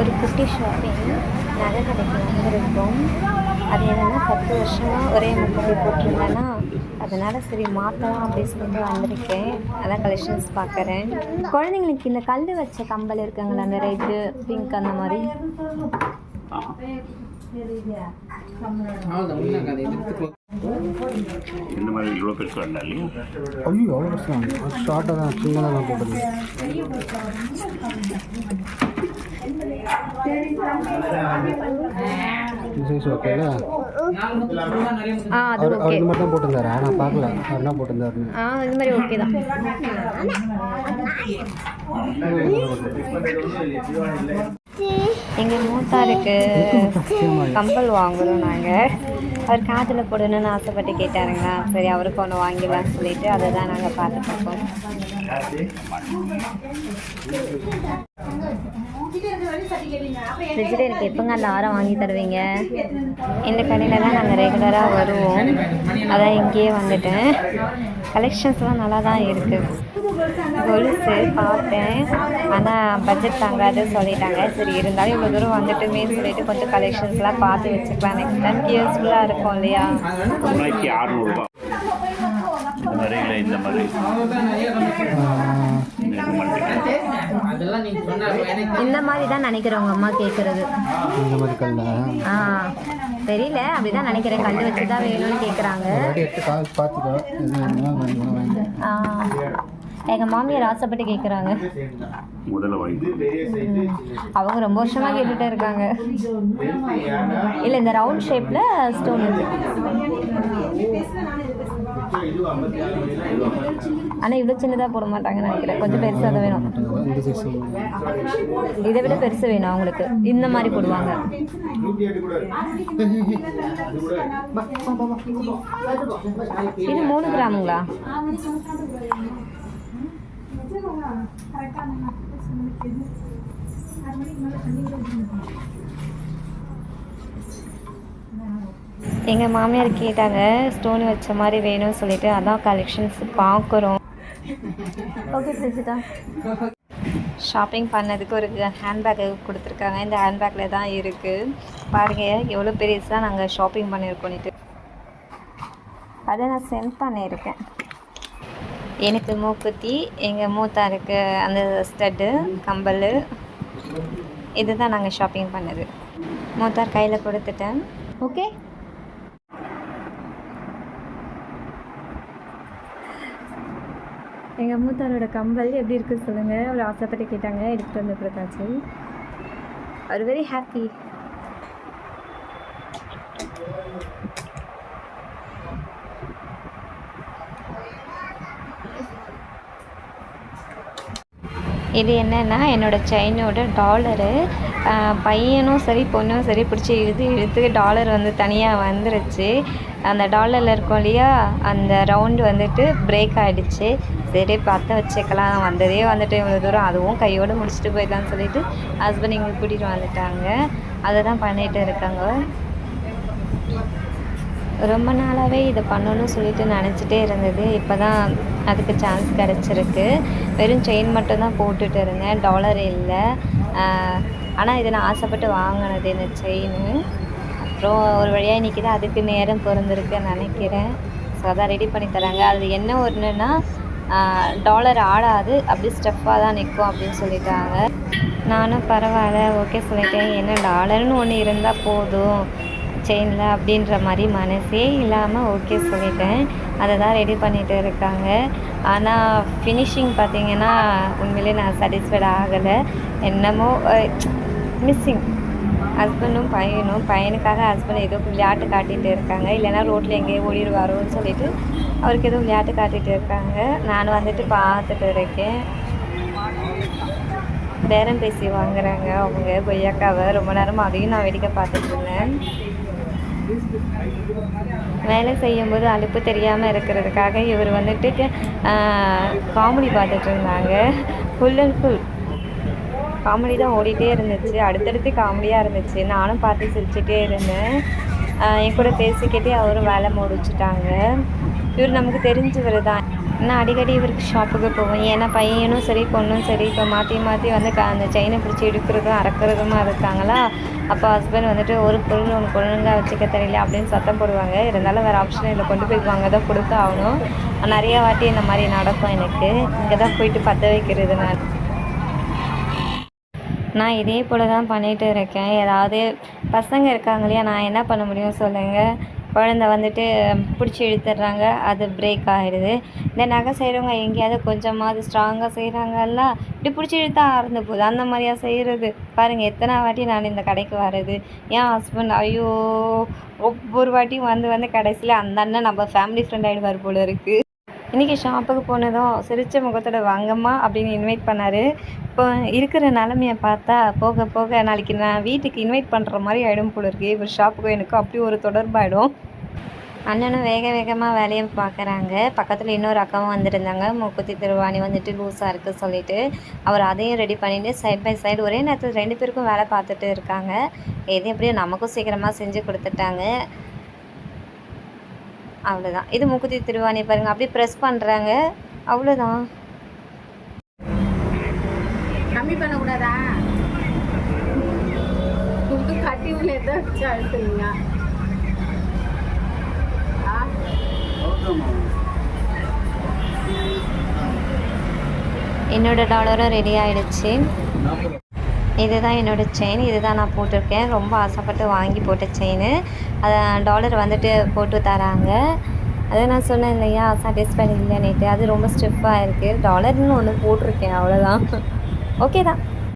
ஒரு குட்டி ஷாப்பிங் நகை கடைக்கு வந்திருக்கோம். அது என்னென்னா பத்து வருஷமாக ஒரே முப்பத்தி போட்டிருந்தேன்னா அதனால் சரி மாற்றலாம் அப்படின்னு சொல்லிட்டு வந்திருக்கேன். அதான் கலெக்ஷன்ஸ் பார்க்குறேன். குழந்தைங்களுக்கு இந்த கல் வச்ச கம்பல் இருக்குங்களா அந்த ரெட்டு பிங்க் அந்த மாதிரி? இந்த மாதிரி இவ்வளோ பெருசு இல்லையா? ஐயோ அவ்வளோ ஷார்ட்டாக தான் சின்னதாக தான் போட்டது சைஸ் ஓகேல ஆ அது அவர் அவர் ஓகே போட்டிருந்தாரு? நான் பார்க்கல. அவர் ஆ இந்த மாதிரி ஓகே தான். எங்கள் மூத்தாருக்கு கம்பல் வாங்குறோம் நாங்கள் அவர் காதில் போடணும்னு ஆசைப்பட்டு கேட்டாருங்களா? சரி அவருக்கு ஒன்று வாங்கிடலாம்னு சொல்லிட்டு அதை தான் நாங்கள் பார்த்து பார்ப்போம் ஃப்ரிட்ஜில் எனக்கு எப்போங்க அந்த ஆரம் வாங்கி தருவீங்க? இந்த கடையில் தான் நாங்கள் ரெகுலராக வருவோம். அதான் இங்கேயே வந்துட்டேன். கலெக்ஷன்ஸ்லாம் நல்லா தான் இருக்குது கொலுசு பார்த்தேன். ஆனால் பட்ஜெட் தாங்காது சொல்லிட்டாங்க. சரி இருந்தாலும் இவ்வளோ தூரம் வந்துட்டுமே சொல்லிட்டு கொஞ்சம் கலெக்ஷன்ஸ்லாம் பார்த்து வச்சுக்கலாம். நெக்ஸ்ட் டைம் யூஸ்ஃபுல்லாக இருக்கும் இல்லையா? இந்த மாதிரி. இந்த மாதிரி தான் நினைக்கிறேன் உங்கள் அம்மா கேட்குறது இந்த மாதிரி கல்ல ஆ தெரியல அப்படிதான் நினைக்கிறேன். கல் வச்சு தான் வேணும்னு கேட்குறாங்க எங்கள் மாமியார் ஆசைப்பட்டு கேட்குறாங்க முதல்ல வாங்கி அவங்க ரொம்ப வருஷமா கேட்டுட்டே இருக்காங்க. இல்லை இந்த ரவுண்ட் ஷேப்பில் ஸ்டோன் இருக்கு ஆனால் இவ்வளோ சின்னதாக போட மாட்டாங்கன்னு நினைக்கிறேன். கொஞ்சம் பெருசாக தான் வேணும். இதை விட பெருசு வேணும் அவங்களுக்கு. இந்த மாதிரி போடுவாங்க. இது மூணு கிராமுங்களா? எங்கள் மாமியார் கேட்டாங்க ஸ்டோன் வச்ச மாதிரி வேணும்னு சொல்லிட்டு அதான் கலெக்ஷன்ஸ் பார்க்குறோம் ஓகே பிரிஜிதா ஷாப்பிங் பண்ணதுக்கு ஒரு ஹேண்ட்பேக் கொடுத்துருக்காங்க. இந்த ஹேண்ட்பேக்கில் தான் இருக்குது பாருங்கள் எவ்வளோ பெருசாக நாங்கள் ஷாப்பிங் பண்ணியிருக்கோன்ட்டு அதை நான் சென்ட் பண்ணியிருக்கேன் எனக்கு மூக்குத்தி எங்கள் மூத்தாருக்கு அந்த ஸ்டட்டு கம்பல் இதுதான் நாங்கள் ஷாப்பிங் பண்ணது. மூத்தார் கையில் கொடுத்துட்டேன். ஓகே எங்கள் மூத்தாரோட கம்பல் எப்படி இருக்குன்னு சொல்லுங்கள் அவர் ஆசைப்பட்டு கேட்டாங்க. எடுத்துகிட்டு வந்து கொடுத்தாச்சு. அவர் வெரி ஹாப்பி இது என்னன்னா என்னோட செயினோட டாலரு பையனும் சரி பொண்ணும் சரி பிடிச்சி இழுத்து இழுத்து டாலர் வந்து தனியாக வந்துருச்சு. அந்த டாலரில் இருக்கும் இல்லையா அந்த ரவுண்டு வந்துட்டு பிரேக் ஆகிடுச்சு சரி பற்ற வச்சுக்கலாம். வந்ததே வந்துட்டு இவ்வளோ தூரம். அதுவும் கையோடு முடிச்சுட்டு போயிடலாம்னு சொல்லிட்டு ஹஸ்பண்ட் இங்கே கூட்டிகிட்டு வந்துட்டாங்க. அதை தான் பண்ணிகிட்டு இருக்காங்க. ரொம்ப நாளாகவே இதை பண்ணணும்னு சொல்லிட்டு நினச்சிட்டே இருந்தது. இப்போ தான் அதுக்கு சான்ஸ் கிடச்சிருக்கு. வெறும் செயின் மட்டும் தான் போட்டுட்டு இருந்தேன். டாலர் இல்லை. ஆனால் இதை நான் ஆசைப்பட்டு வாங்கினது இந்த செயின் அப்புறம் ஒரு வழியாக இன்றைக்கி அதுக்கு நேரம் பிறந்திருக்குன்னு நினைக்கிறேன். ஸோ அதான் ரெடி பண்ணி தராங்க. அது என்ன ஒன்றுனா டாலர் ஆடாது. அப்படி ஸ்டெஃப்பாக தான் நிற்கும் அப்படின்னு சொல்லிட்டாங்க. நானும் பரவாயில்ல ஓகே சொல்லிட்டேன். என்ன டாலர்னு ஒன்று இருந்தால் போதும். செயினில் அப்படின்ற மாதிரி மனசே இல்லாமல் ஓகே சொல்லிட்டேன். அதை தான் ரெடி பண்ணிகிட்டு இருக்காங்க. ஆனால் ஃபினிஷிங் பார்த்திங்கன்னா உண்மையிலே நான் சாட்டிஸ்ஃபைட் ஆகலை. என்னமோ மிஸ்ஸிங் ஹஸ்பண்டும் பையனும் பையனுக்காக ஹஸ்பண்ட் ஏதோ விளையாட்டு காட்டிகிட்டு இருக்காங்க. இல்லைன்னா ரோட்டில் எங்கேயோ ஓடிடுவாரோன்னு சொல்லிட்டு அவருக்கு ஏதோ விளையாட்டு காட்டிகிட்டு இருக்காங்க. நான் வந்துட்டு பார்த்துட்டு இருக்கேன். பேரம் பேசி வாங்குறாங்க அவங்க. கொய்யாக்காவை ரொம்ப நேரமாக அதையும் நான் வேடிக்கை பார்த்துட்டு இருந்தேன். வேலை செய்யும்போது அலுப்பு தெரியாமல் இருக்கிறதுக்காக இவர் வந்துட்டு காமெடி பார்த்துட்டு இருந்தாங்க. ஃபுல் அண்ட் ஃபுல் காமெடி தான் ஓடிட்டே இருந்துச்சு. அடுத்தடுத்து காமெடியாக இருந்துச்சு. நானும் பார்த்து சிரிச்சுட்டே இருந்தேன். என் கூட பேசிக்கிட்டே அவரும் வேலை முடிச்சுட்டாங்க. இவர் நமக்கு தெரிஞ்சவர் தான். நான் அடிக்கடி இவருக்கு ஷாப்புக்கு போவேன். ஏன்னா பையனும் சரி பொண்ணும் சரி இப்போ மாற்றி மாற்றி வந்து க அந்த செயினை பிடிச்சி எடுக்கிறதும் அறக்கிறதுமா இருக்காங்களா? அப்போ ஹஸ்பண்ட் வந்துட்டு ஒரு பொருள் ஒன்று ஒழுங்காக வச்சுக்க தெரியல அப்படின்னு சத்தம் போடுவாங்க. இருந்தாலும் வேறு ஆப்ஷன் இல்லை. கொண்டு போய் வாங்க தான் கொடுத்து ஆகணும். நிறையா வாட்டி இந்த மாதிரி நடக்கும் எனக்கு. இங்கே தான் போயிட்டு பற்ற வைக்கிறது நான் நான் இதே போல் தான் பண்ணிகிட்டு இருக்கேன். ஏதாவது பசங்க இருக்காங்க இல்லையா நான் என்ன பண்ண முடியும் சொல்லுங்கள் குழந்த வந்துட்டு பிடிச்சி இழுத்துடுறாங்க அது பிரேக் ஆகிடுது இந்த நகை செய்கிறவங்க எங்கேயாவது கொஞ்சமாவது ஸ்ட்ராங்காக செய்கிறாங்கல்ல இப்படி பிடிச்சி இழுத்தா அறந்து போகுது. அந்த மாதிரியா செய்கிறது பாருங்கள் எத்தனை வாட்டி நான் இந்த கடைக்கு வர்றது. என் ஹஸ்பண்ட் ஐயோ ஒவ்வொரு வாட்டியும் வந்து வந்து கடைசியில் அந்த அண்ணன் நம்ம ஃபேமிலி ஃப்ரெண்ட் ஆகிடுவார் போல இருக்குது இன்றைக்கி ஷாப்புக்கு போனதும் சிரித்த முகத்தோட வாங்கம்மா அப்படின்னு இன்வைட் பண்ணார். இப்போ இருக்கிற நிலமையை பார்த்தா போக போக நாளைக்கு நான் வீட்டுக்கு இன்வைட் பண்ணுற மாதிரி ஆகிடும் போல இருக்கு. இவர் ஷாப்புக்கும் எனக்கும் அப்படி ஒரு தொடர்பாயிடும். அண்ணனும் வேக வேகமாக வேலையை பார்க்குறாங்க. பக்கத்தில் இன்னொரு அக்காவும் வந்திருந்தாங்க. மூக்குத்தி திருவாணி வந்துட்டு லூஸாக இருக்குது சொல்லிட்டு அவர் அதையும் ரெடி பண்ணிவிட்டு சைட் பை சைடு ஒரே நேரத்தில் ரெண்டு பேருக்கும் வேலை பார்த்துட்டு இருக்காங்க. எது எப்படியோ நமக்கும் சீக்கிரமாக செஞ்சு கொடுத்துட்டாங்க. அவ்வளோதான் இது மூக்குத்தி திருவாணி பாருங்கள் அப்படியே ப்ரெஸ் பண்ணுறாங்க அவ்வளோதான் கம்மி பண்ணக்கூடாதா துட்டு கட்டி உள்ள வச்சு அழுத்துறீங்க. என்னோட டாலரும் ரெடி ஆயிடுச்சு. இதுதான் என்னோடய செயின் இதுதான் நான் போட்டிருக்கேன். ரொம்ப ஆசைப்பட்டு வாங்கி போட்ட செயின் அதை டாலர் வந்துட்டு போட்டு தராங்க. அதை நான் சொன்னேன் இல்லையா சாட்டிஸ்ஃபைட் இல்லைன்னுட்டு. அது ரொம்ப ஸ்டிஃபாக இருக்குது டாலர்னு ஒன்று போட்டிருக்கேன் அவ்வளோதான் ஓகே தான்.